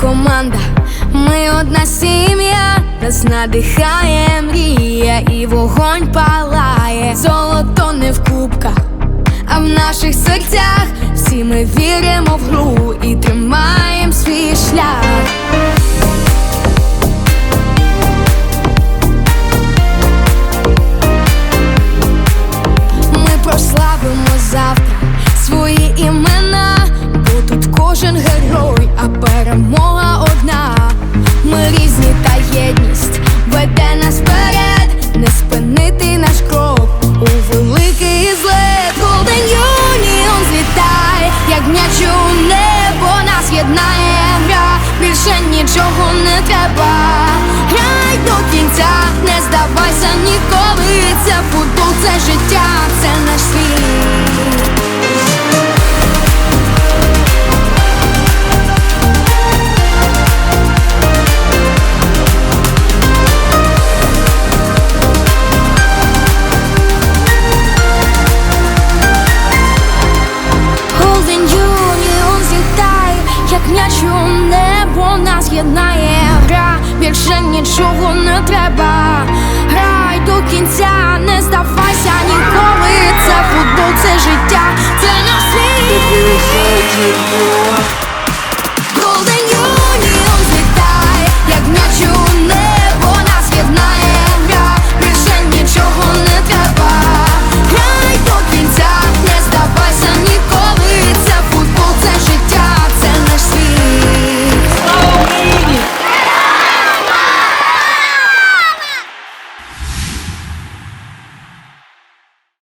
команда, ми одна сім'я, нас надихає мрія, і вогонь палає. Золото не в кубках, а в наших серцях всі ми віримо в гру і тримаємо свій шлях. Ми прославимо завтра свої імена, а перемога єднає гра, більше нічого не треба. Грай до кінця, не здавайся ніколи. Це футбол, це життя, це наш світ.